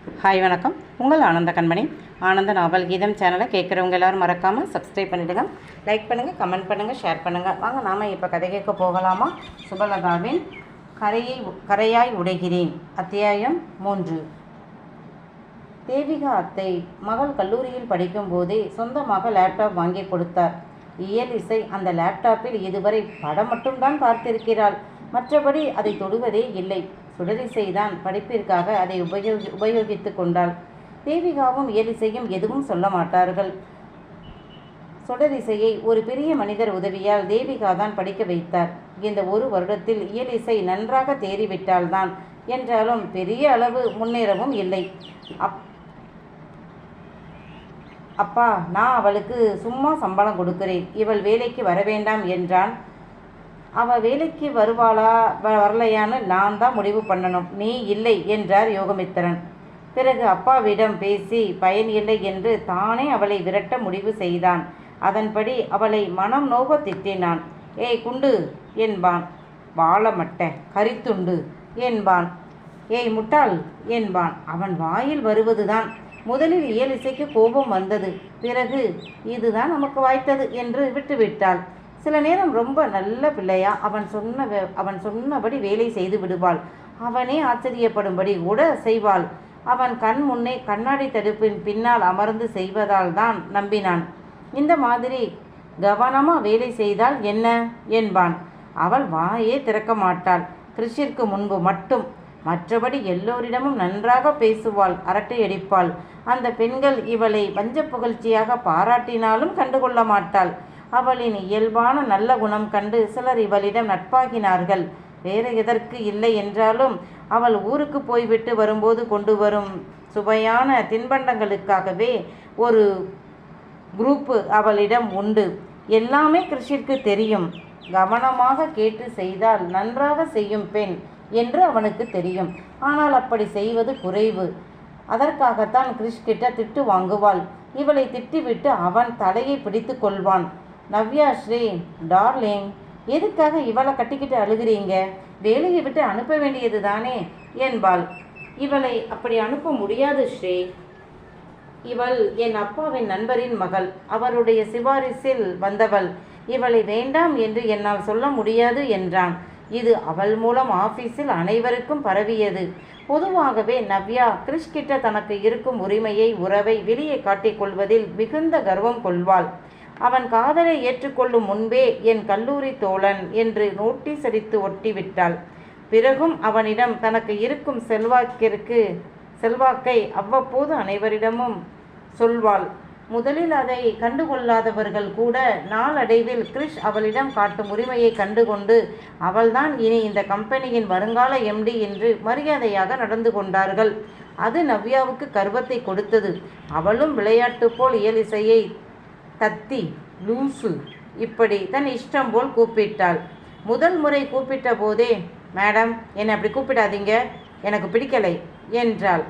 Hi வணக்கம். உங்கள் ஆனந்த கண்மணி. ஆனந்த நாவல் கீதம் சேனலை கேட்குறவங்க எல்லாரும் மறக்காமல் சப்ஸ்கிரைப் பண்ணிவிடுங்க லைக் பண்ணுங்கள் கமெண்ட் பண்ணுங்கள் ஷேர் பண்ணுங்கள் வாங்க நாம் இப்போ கதை கேட்க போகலாமா? சுபலதாவின் கரையை கரையாய் உடைகிறேன். அத்தியாயம் மூன்று. தேவிகா அத்தை மகள் கல்லூரியில் படிக்கும்போதே சொந்தமாக லேப்டாப் வாங்கி கொடுத்தார். இயல் இசை அந்த லேப்டாப்பில் இதுவரை படம் மட்டும்தான் பார்த்திருக்கிறாள். மற்றபடி அதை தொடுவதே இல்லை. சுடரிசை தான் படிப்பிற்காக அதை உபயோகி உபயோகித்து கொண்டாள். தேவிகாவும் இயலிசையும் எதுவும் சொல்ல மாட்டார்கள். சுடரிசையை ஒரு பெரிய மனிதர் உதவியால் தேவிகா தான் படிக்க வைத்தார். இந்த ஒரு வருடத்தில் இயலிசை நன்றாக தேறிவிட்டால்தான் என்றாலும் பெரிய அளவு முன்னேறவும் இல்லை. அப் அப்பா நான் அவளுக்கு சும்மா சம்பளம் கொடுக்கிறேன். இவள் வேலைக்கு வர வேண்டாம் என்றான். அவள் வேலைக்கு வருவாளா வ வரலையான்னு நான் தான் முடிவு பண்ணணும். நீ இல்லை என்றார் யோகமித்திரன். பிறகு அப்பாவிடம் பேசி பயன் இல்லை என்று தானே அவளை விரட்ட முடிவு செய்தான். அதன்படி அவளை மனம் நோக திட்டினான். ஏய் குண்டு என்பான். வாழமட்ட கரித்துண்டு என்பான். ஏய் முட்டாள் என்பான். அவன் வாயில் வருவதுதான். முதலில் இயலிசைக்கு கோபம் வந்தது. பிறகு இதுதான் நமக்கு வாய்த்தது என்று விட்டுவிட்டாள். சில நேரம் ரொம்ப நல்ல பிள்ளையா அவன் சொன்ன வே- அவன் சொன்னபடி வேலை செய்து விடுவாள். அவனே ஆச்சரியப்படும்படி கூட செய்வாள். அவன் கண் முன்னே கண்ணாடி தடுப்பின் பின்னால் அமர்ந்து செய்வதால் தான் நம்பினான். இந்த மாதிரி கவனமாக வேலை செய்தால் என்ன? என்பான். அவள் வாயே திறக்க மாட்டாள். கிறிஷிற்கு முன்பு மட்டும். மற்றபடி எல்லோரிடமும் நன்றாக பேசுவாள் அரட்டையடிப்பாள் அந்த பெண்கள் இவளை வஞ்ச புகழ்ச்சியாக பாராட்டினாலும் கண்டுகொள்ள மாட்டாள். அவளின் இயல்பான நல்ல குணம் கண்டு சிலர் இவளிடம் நட்பாகினார்கள். வேறு எதற்கு இல்லை என்றாலும் அவள் ஊருக்கு போய்விட்டு வரும்போது கொண்டு வரும் சுவையான தின்பண்டங்களுக்காகவே ஒரு குரூப்பு அவளிடம் உண்டு. எல்லாமே கிருஷிற்கு தெரியும். கவனமாக கேட்டு செய்தால் நன்றாக செய்யும் பெண் என்று அவனுக்கு தெரியும். ஆனால் அப்படி செய்வது குறைவு. அதற்காகத்தான் கிறிஷ் கிட்ட திட்டு வாங்குவாள். இவளை திட்டிவிட்டு அவன் தலையை பிடித்து கொள்வான். நவ்யா ஸ்ரீ டார்லிங் எதுக்காக இவளை கட்டிக்கிட்டு அழுகிறீங்க? வேலையை விட்டு அனுப்ப வேண்டியது தானே என்பாள். இவளை அப்படி அனுப்ப முடியாது ஸ்ரீ. இவள் என் அப்பாவின் நண்பரின் மகள். அவருடைய சிபாரிசில் வந்தவள். இவளை வேண்டாம் என்று என்னால் சொல்ல முடியாது என்றான். இது அவள் மூலம் ஆபீஸில் அனைவருக்கும் பரவியது. பொதுவாகவே நவ்யா கிறிஷ் கிட்ட தனக்கு இருக்கும் உரிமையை உறவை வெளியே காட்டிக் கொள்வதில் மிகுந்த கர்வம் கொள்வாள். அவன் காதலை ஏற்றுக்கொள்ளும் முன்பே என் கல்லூரி தோழன் என்று நோட்டீஸ் அடித்து ஒட்டிவிட்டாள். பிறகும் அவனிடம் தனக்கு இருக்கும் செல்வாக்கிற்கு செல்வாக்கை அவ்வப்போது அனைவரிடமும் சொல்வாள். முதலில் அதை கண்டுகொள்ளாதவர்கள் கூட நாளடைவில் கிறிஷ் அவளிடம் காட்டும் உரிமையை கண்டுகொண்டு அவள்தான் இனி இந்த கம்பெனியின் வருங்கால எம்டி என்று மரியாதையாக நடந்து கொண்டார்கள். அது நவ்யாவுக்கு கர்வத்தை கொடுத்தது. அவளும் விளையாட்டு போல் இயலிசையை தத்தி லூசு. இப்படி தன் இஷ்டம் போல் கூப்பிட்டாள். முதல் முறை கூப்பிட்ட போதே மேடம் என்னை அப்படி கூப்பிடாதீங்க. எனக்கு பிடிக்கலை என்றாள்.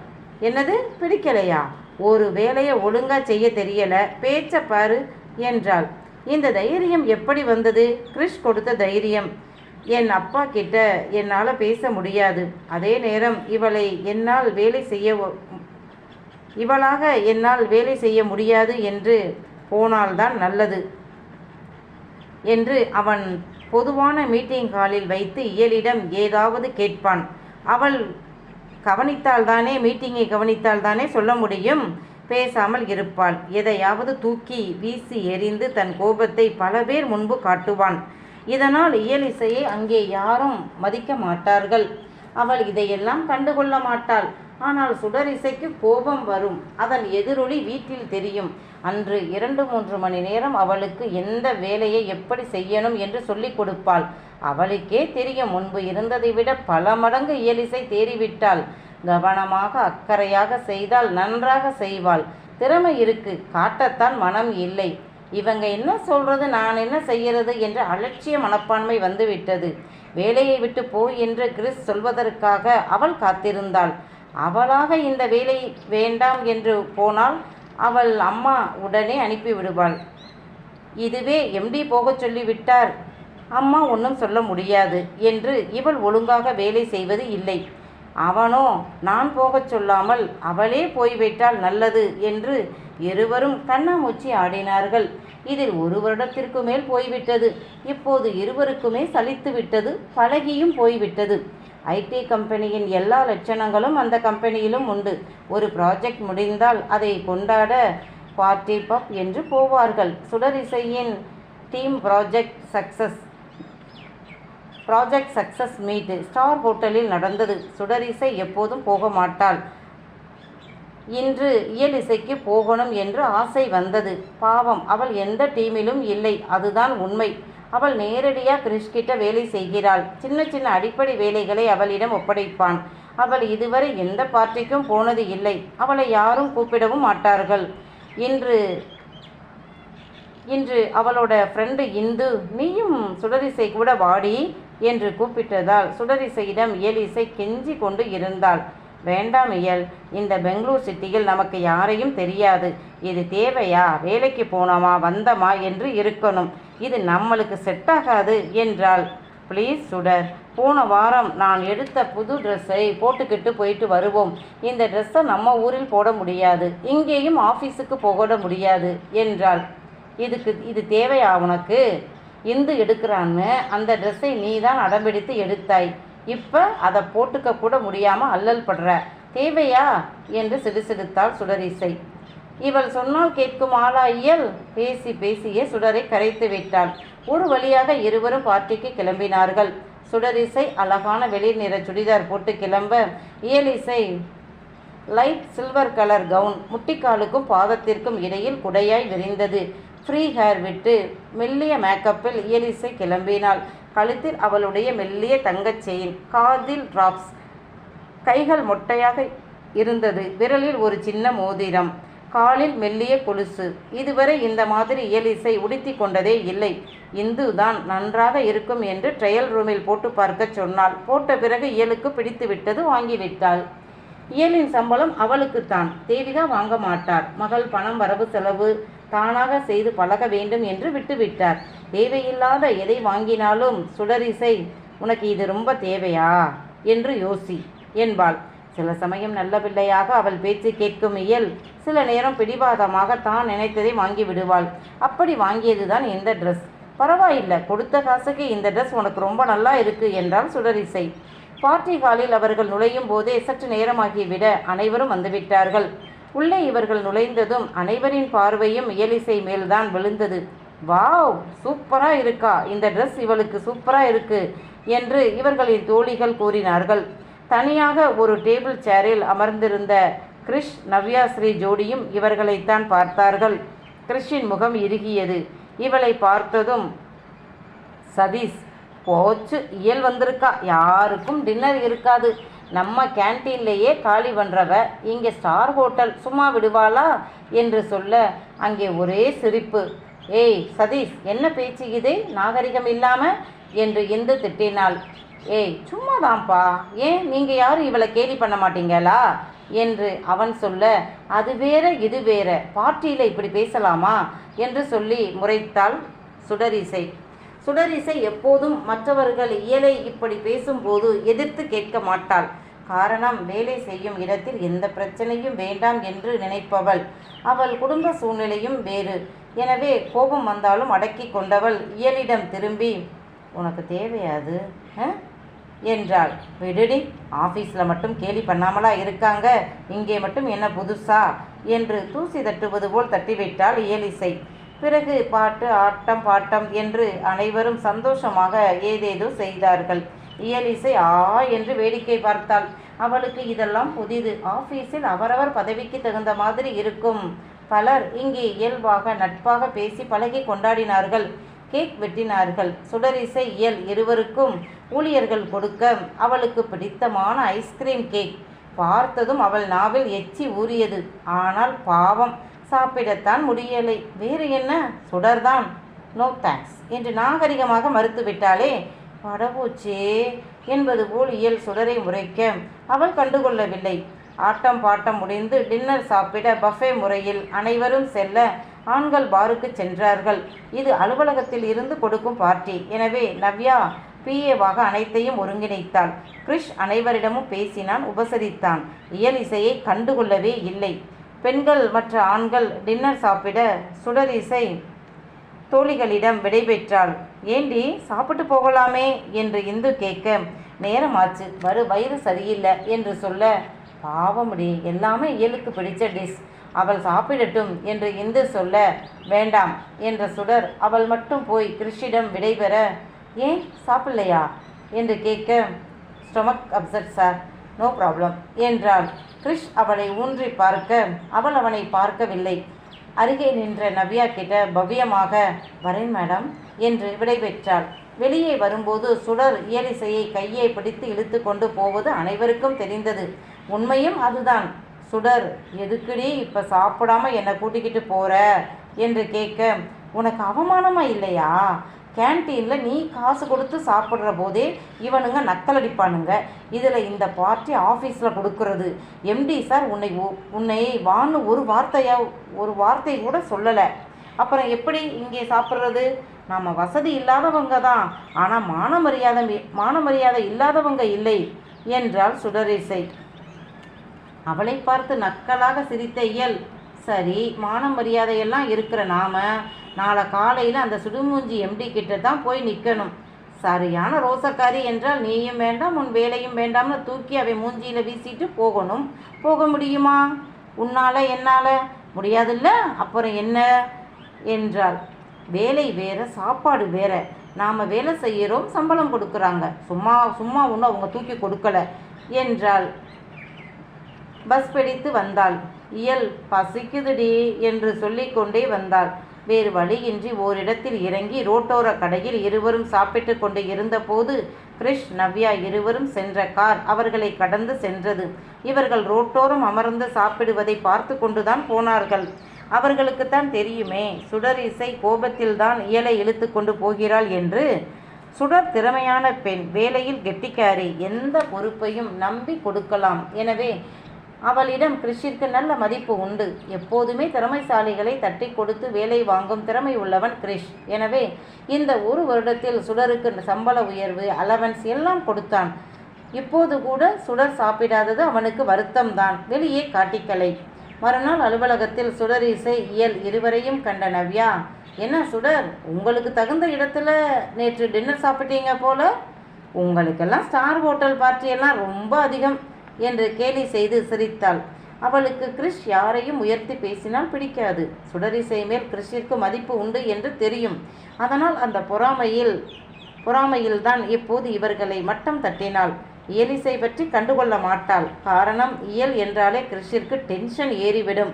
என்னது? பிடிக்கலையா? ஒரு வேலையை ஒழுங்காக செய்ய தெரியலை. பேச்ச பாரு என்றாள். இந்த தைரியம் எப்படி வந்தது? கிறிஷ் கொடுத்த தைரியம். என் அப்பா கிட்ட என்னால் பேச முடியாது. அதே நேரம் இவளை என்னால் வேலை செய்ய இவளாக என்னால் வேலை செய்ய முடியாது என்று போனால்தான் நல்லது என்று அவன் பொதுவான மீட்டிங் ஹாலில் வைத்து இயலிடம் ஏதாவது கேட்பான். அவள் கவனித்தால்தானே மீட்டிங்கை கவனித்தால்தானே சொல்ல முடியும். பேசாமல் இருப்பாள். எதையாவது தூக்கி வீசி எறிந்து தன் கோபத்தை பல பேர் முன்பு காட்டுவான். இதனால் இயலிசையை அங்கே யாரும் மதிக்க மாட்டார்கள். அவள் இதையெல்லாம் கண்டுகொள்ள மாட்டாள். ஆனால் சுடரிசைக்கு கோபம் வரும். அதன் எதிரொலி வீட்டில் தெரியும். அன்று இரண்டு மூன்று மணி நேரம் அவளுக்கு எந்த வேலையை எப்படி செய்யணும் என்று சொல்லிக் கொடுப்பாள். அவளுக்கே தெரியும் முன்பு இருந்ததை விட பல மடங்கு இயலிசை தேறிவிட்டாள். கவனமாக அக்கறையாக செய்தால் நன்றாக செய்வாள். திறமை இருக்கு காட்டத்தான் மனம் இல்லை. இவங்க என்ன சொல்றது நான் என்ன செய்யறது என்ற அலட்சிய மனப்பான்மை வந்துவிட்டது. வேலையை விட்டு போய் என்று கிறிஸ் சொல்வதற்காக அவள் காத்திருந்தாள். அவளாக இந்த வேலை வேண்டாம் என்று போனால் அவள் அம்மா உடனே அனுப்பி விடுவாள். இதுவே எம்டி போகச் சொல்லிவிட்டார் அம்மா ஒன்றும் சொல்ல முடியாது என்று இவள் ஒழுங்காக வேலை செய்வது இல்லை. அவனோ நான் போகச் சொல்லாமல் அவளே போய்விட்டால் நல்லது என்று இருவரும் கண்ணாமூச்சி ஆடினார்கள். இதில் ஒரு வருடத்திற்கு மேல் போய்விட்டது. இப்போது இருவருக்குமே சலித்து விட்டது பழகியும் போய்விட்டது. ஐடி கம்பெனியின் எல்லா லட்சணங்களும் அந்த கம்பெனியிலும் உண்டு. ஒரு ப்ராஜெக்ட் முடிந்தால் அதை கொண்டாட பார்ட்டி பப் என்று போவார்கள். சுடரிசையின் team project success project success meet star ஹோட்டலில் நடந்தது. சுடரிசை எப்போதும் போக மாட்டாள். இன்று இயலிசைக்கு போகணும் என்று ஆசை வந்தது. பாவம் அவள் எந்த டீமிலும் இல்லை. அதுதான் உண்மை. அவள் நேரடியாக கிறிஷ்கிட்ட வேலை செய்கிறாள். சின்ன சின்ன அடிப்படை வேலைகளை அவளிடம் ஒப்படைப்பான். அவள் இதுவரை எந்த பார்ட்டிக்கும் போனது இல்லை. அவளை யாரும் கூப்பிடவும் மாட்டார்கள். இன்று இன்று அவளோட ஃப்ரெண்டு இந்து நீயும் சுடரிசை கூட வாடி என்று கூப்பிட்டதால் சுடரிசையிடம் இயலிசை கெஞ்சி கொண்டு இருந்தாள். வேண்டாம் இயல் இந்த பெங்களூர் சிட்டியில் நமக்கு யாரையும் தெரியாது. இது தேவையா? வேலைக்கு போனோமா? வந்தமா? என்று இருக்கணும். இது நம்மளுக்கு செட் ஆகாது என்றாள். ப்ளீஸ் சுடர் போன வாரம் நான் எடுத்த புது ட்ரெஸ்ஸை போட்டுக்கிட்டு போயிட்டு வருவோம். இந்த ட்ரெஸ்ஸை நம்ம ஊரில் போட முடியாது. இங்கேயும் ஆஃபீஸுக்கு போக முடியாது என்றாள். இதுக்கு இது தேவையா உனக்கு? இந்து எடுக்கிறான்னு அந்த ட்ரெஸ்ஸை நீ தான் அடம்பிடித்து எடுத்தாய். இப்போ அதை போட்டுக்க கூட முடியாமல் அல்லல் படுற. தேவையா? என்று சிடுசிடுத்தாள் சுடரிசை. இவள் சொன்னால் கேட்கும் ஆளாயியல். பேசி பேசியே சுடரை கரைத்து விட்டாள் ஒரு வழியாக இருவரும் பார்ட்டிக்கு கிளம்பினார்கள். சுடரிசை அழகான வெளிர் நிற சுடிதார் போட்டு கிளம்ப. Iyalisai light silver colour gown முட்டிக்காலுக்கும் பாதத்திற்கும் இடையில் குடையாய் விரிந்தது. ஃப்ரீ ஹேர் விட்டு மெல்லிய மேக்கப்பில் இயலிசை கிளம்பினாள். கழுத்தில் அவளுடைய மெல்லிய தங்கச் செயின் காதில் டிராப்ஸ் கைகள் மொட்டையாக இருந்தது. விரலில் ஒரு சின்ன மோதிரம். காலில் மெல்லிய கொலுசு. இதுவரை இந்த மாதிரி இயலிசை உடுத்தி கொண்டதே இல்லை. இந்து தான் நன்றாக இருக்கும் என்று ட்ரையல் ரூமில் போட்டு பார்க்க சொன்னாள். போட்ட பிறகு இயலுக்கு பிடித்து விட்டது வாங்கிவிட்டாள். இயலின் சம்பளம் அவளுக்குத்தான் தேவிகா வாங்க மாட்டார். மகள் பணம் வரவு செலவு தானாக செய்து பழக வேண்டும் என்று விட்டுவிட்டார். தேவையில்லாத எதை வாங்கினாலும் சுடரிசை உனக்கு இது ரொம்ப தேவையா என்று யோசி. என்பாள். சில சமயம் நல்ல பிள்ளையாக அவள் பேச்சு கேட்கும் இயல். சில நேரம் பிடிவாதமாக தான் நினைத்ததை வாங்கி விடுவாள். அப்படி வாங்கியது தான் இந்த ட்ரெஸ் பரவாயில்லை கொடுத்த காசுக்கு இந்த ட்ரெஸ் உனக்கு ரொம்ப நல்லா இருக்கு என்றால் சுடரிசை. பார்ட்டி ஹாலில் அவர்கள் நுழையும் போதே சற்று நேரமாகிவிட அனைவரும் வந்துவிட்டார்கள். உள்ளே இவர்கள் நுழைந்ததும் அனைவரின் பார்வையும் இயலிசை மேல்தான் விழுந்தது. வாவ் சூப்பராக இருக்கா இந்த ட்ரெஸ் இவளுக்கு சூப்பராக இருக்கு என்று இவர்களின் தோழிகள் கூறினார்கள். தனியாக ஒரு டேபிள் சேரில் அமர்ந்திருந்த கிறிஷ் நவ்யா ஸ்ரீ ஜோடியும் இவர்களைத்தான் பார்த்தார்கள். கிறிஷின் முகம் இறுகியது. இவளை பார்த்ததும் சதீஷ் போச்சு இயல் வந்திருக்கா? யாருக்கும் டின்னர் இருக்காது. நம்ம கேன்டீன்லேயே காலி பண்ணுறவ இங்கே ஸ்டார் ஹோட்டல் சும்மா விடுவாளா? என்று சொல்ல அங்கே ஒரே சிரிப்பு. ஏய் சதீஷ் என்ன பேச்சு இது? நாகரிகம் இல்லாமல் என்று இந்து திட்டினாள். ஏய் சும்மாதான்ப்பா. ஏன் நீங்கள் யாரும் இவளை கேலி பண்ண மாட்டீங்களா? என்று அவன் சொல்ல அது வேற இது வேற. பார்ட்டியில் இப்படி பேசலாமா? என்று சொல்லி முறைத்தாள் சுடரிசை. சுடரிசை எப்போதும் மற்றவர்கள் இயலை இப்படி பேசும்போது எதிர்த்து கேட்க மாட்டாள். காரணம் வேலை செய்யும் இடத்தில் எந்த பிரச்சனையும் வேண்டாம் என்று நினைப்பவள். அவள் குடும்ப சூழ்நிலையும் வேறு. எனவே கோபம் வந்தாலும் அடக்கி கொண்டவள் இயலிடம் திரும்பி உனக்கு தேவையாது ஆ?" என்றாள். விடுடி ஆஃபீஸில் மட்டும் கேலி பண்ணாமலா இருக்காங்க. இங்கே மட்டும் என்ன புதுசா? என்று தூசி தட்டுவது போல் தட்டிவிட்டாள் இயலிசை பிறகு பாட்டு ஆட்டம் பாட்டம் என்று அனைவரும் சந்தோஷமாக ஏதேதோ செய்தார்கள். இயலிசை ஆ என்று வேடிக்கை பார்த்தாள். அவளுக்கு இதெல்லாம் புதிது. ஆஃபீஸில் அவரவர் பதவிக்கு தகுந்த மாதிரி இருக்கும். பலர் இங்கே இயல்பாக நட்பாக பேசி பழகி கொண்டாடினார்கள். கேக் வெட்டினார்கள். சுடரிசை இயல் இருவருக்கும் ஊழியர்கள் கொடுக்க அவளுக்கு பிடித்தமான ஐஸ்கிரீம் கேக் பார்த்ததும் அவள் நாவில் எச்சி ஊறியது. ஆனால் பாவம் சாப்பிடத்தான் முடியலை. வேறு என்ன? சுடர்தான். நோ தேங்க்ஸ் என்று நாகரிகமாக மறுத்துவிட்டாளே படபூச்சே என்பது போல் இயல் சுடரை முறைக்க அவள் கண்டுகொள்ளவில்லை. ஆட்டம் பாட்டம் முடிந்து டின்னர் சாப்பிட பஃபே முறையில் அனைவரும் செல்ல ஆண்கள் பாருக்கு சென்றார்கள். இது அலுவலகத்தில் இருந்து கொடுக்கும் பார்ட்டி எனவே நவ்யா பிஏவாக அனைத்தையும் ஒருங்கிணைத்தாள். கிரிஷ் அனைவரிடமும் பேசினான் உபசரித்தான். இயல் இசையை கண்டுகொள்ளவே இல்லை. பெண்கள் மற்ற ஆண்கள் டின்னர் சாப்பிட சுடர் இசை தோழிகளிடம் விடைபெற்றாள். ஏண்டி சாப்பிட்டு போகலாமே? என்று இந்து கேட்க நேரமாச்சு வரு வயிறு சரியில்லை என்று சொல்ல பாவமுடி எல்லாமே இயலுக்கு பிடிச்ச டிஷ். அவள் சாப்பிடட்டும் என்று இந்து சொல்ல வேண்டாம் என்ற சுடர் அவள் மட்டும் போய் கிறிஷிடம் விடைபெற ஏன் சாப்பிடலையா? என்று கேட்க stomach upset sir. No problem என்றாள். கிரிஷ் அவளை ஊன்றி பார்க்க அவள் அவனை பார்க்கவில்லை. அருகே நின்ற நவ்யா கிட்ட பவ்யமாக வரேன் மேடம் என்று விடைபெற்றாள் வெளியே வரும்போது சுடர் இயலிசையை கையை பிடித்து இழுத்து கொண்டு போவது அனைவருக்கும் தெரிந்தது. உண்மையும் அதுதான். சுடர் எதுக்குடி இப்போ சாப்பிடாம என்னை கூட்டிக்கிட்டு போற? என்று கேட்க உனக்கு அவமானமா இல்லையா? கேன்டீனில் நீ காசு கொடுத்து சாப்பிட்ற போதே இவனுங்க நக்கலடிப்பானுங்க இதில் இந்த பார்ட்டி ஆஃபீஸில் கொடுக்கறது. எம்டி சார் உன்னை உன்னை வான்னு ஒரு வார்த்தையாக ஒரு வார்த்தை கூட சொல்லலை. அப்புறம் எப்படி இங்கே சாப்பிட்றது? நாம் வசதி இல்லாதவங்க தான். ஆனால் மான மரியாதை மான மரியாதை இல்லாதவங்க இல்லை என்றாள் சுடரேசை. அவளை பார்த்து நக்கலாக சிரித்த இயல். சரி மான மரியாதையெல்லாம் இருக்கிற நாம் நாளை காலையில் அந்த சுடுமூஞ்சி எம்டி கிட்ட தான் போய் நிற்கணும் சரியான ரோசக்காரி என்றால் நீயும் வேண்டாம் உன் வேலையும் வேண்டாம்னு தூக்கி அவை மூஞ்சியில் வீசிட்டு போகணும். போக முடியுமா? உன்னால் என்னால்? முடியாதுல்ல? அப்புறம் என்ன? என்றாள். வேலை வேற சாப்பாடு வேற. நாம் வேலை செய்கிறோம் சம்பளம் கொடுக்குறாங்க. சும்மா சும்மா ஒன்றும் அவங்க தூக்கி கொடுக்கல என்றாள். பஸ் பிடித்து வந்தாள். இயல் பசிக்குதுடி என்று சொல்லிக்கொண்டே வந்தாள். வேறு வழியின்றி ஓரிடத்தில் இறங்கி ரோட்டோர கடையில் இருவரும் சாப்பிட்டு கொண்டு இருந்தபோது கிரிஷ் நவ்யா இருவரும் சென்ற கார் அவர்களை கடந்து சென்றது. இவர்கள் ரோட்டோரம் அமர்ந்து சாப்பிடுவதை பார்த்து கொண்டுதான் போனார்கள். அவர்களுக்குத்தான் தெரியுமே சுடர் இசை கோபத்தில்தான் இயலை இழுத்து கொண்டு போகிறாள் என்று சுடர் திறமையான பெண் வேலையில் கெட்டிக்காரி எந்த பொறுப்பையும் நம்பி கொடுக்கலாம். எனவே அவளிடம் கிறிஷிற்கு நல்ல மதிப்பு உண்டு. எப்போதுமே திறமைசாலிகளை தட்டி கொடுத்து வேலை வாங்கும் திறமை உள்ளவன் கிரிஷ். எனவே இந்த ஒரு வருடத்தில் சுடருக்கு சம்பள உயர்வு அலவன்ஸ் எல்லாம் கொடுத்தான். இப்போது கூட சுடர் சாப்பிடாதது அவனுக்கு வருத்தம்தான். வெளியே காட்டிக்கலை. மறுநாள் அலுவலகத்தில் சுடர் இசை இயல் இருவரையும் கண்ட நவ்யா என்ன சுடர்? உங்களுக்கு தகுந்த இடத்துல நேற்று டின்னர் சாப்பிட்டீங்க போல? உங்களுக்கெல்லாம் ஸ்டார் ஹோட்டல் பார்ட்டியெல்லாம் ரொம்ப அதிகம். என்று கேலி செய்து சிரித்தாள். அவளுக்கு கிறிஷ் யாரையும் உயர்த்தி பேசினால் பிடிக்காது. சுடரிசை மேல் கிறிஷிற்கு மதிப்பு உண்டு என்று தெரியும். அதனால் அந்த பொறாமையில் பொறாமையில்தான் இப்போது இவர்களை மட்டம் தட்டினாள். இயலிசை பற்றி கண்டுகொள்ள மாட்டாள். காரணம் இயல் என்றாலே கிறிஷிற்கு டென்ஷன் ஏறிவிடும்.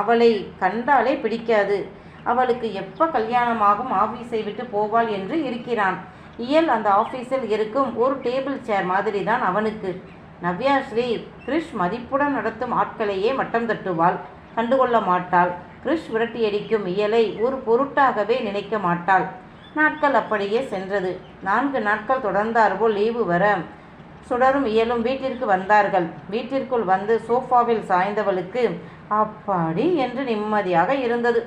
அவளை கண்டாலே பிடிக்காது. அவளுக்கு எப்போ கல்யாணமாகும் ஆஃபீஸை விட்டு போவாள் என்று இருக்கிறான். இயல் அந்த ஆஃபீஸில் இருக்கும் ஒரு டேபிள் சேர் மாதிரி தான் அவனுக்கு. நவ்யா ஸ்ரீ கிறிஷ் மதிப்புடன் நடத்தும் ஆட்களையே மட்டம் தட்டுவாள். கண்டுகொள்ள மாட்டாள். கிறிஷ் விரட்டியடிக்கும் இயலை ஒரு பொருட்டாகவே நினைக்க மாட்டாள். நாட்கள் அப்படியே சென்றது. நான்கு நாட்கள் தொடர்ந்தார்போல் லீவு வர சுடரும் இயலும் வீட்டிற்கு வந்தார்கள். வீட்டிற்குள் வந்து சோஃபாவில் சாய்ந்தவளுக்கு அப்பாடி என்று நிம்மதியாக இருந்தது.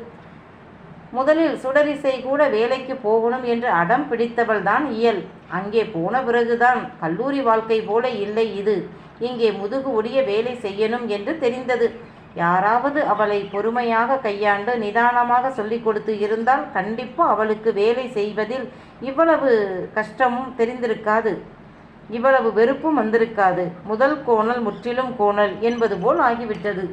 முதலில் சுடரிசை கூட வேலைக்கு போகணும் என்று அடம் பிடித்தவள் தான் இயல். அங்கே போன பிறகுதான் கல்லூரி வாழ்க்கை போல இல்லை இது. இங்கே முதுகு ஒடிய வேலை செய்யணும் என்று தெரிந்தது. யாராவது அவளை பொறுமையாக கையாண்டு நிதானமாக சொல்லிக் கொடுத்து இருந்தால் கண்டிப்பாக அவளுக்கு வேலை செய்வதில் இவ்வளவு கஷ்டமும் தெரிந்திருக்காது. இவ்வளவு வெறுப்பும் வந்திருக்காது. முதல் கோணல் முற்றிலும் கோணல் என்பது போல் ஆகிவிட்டது.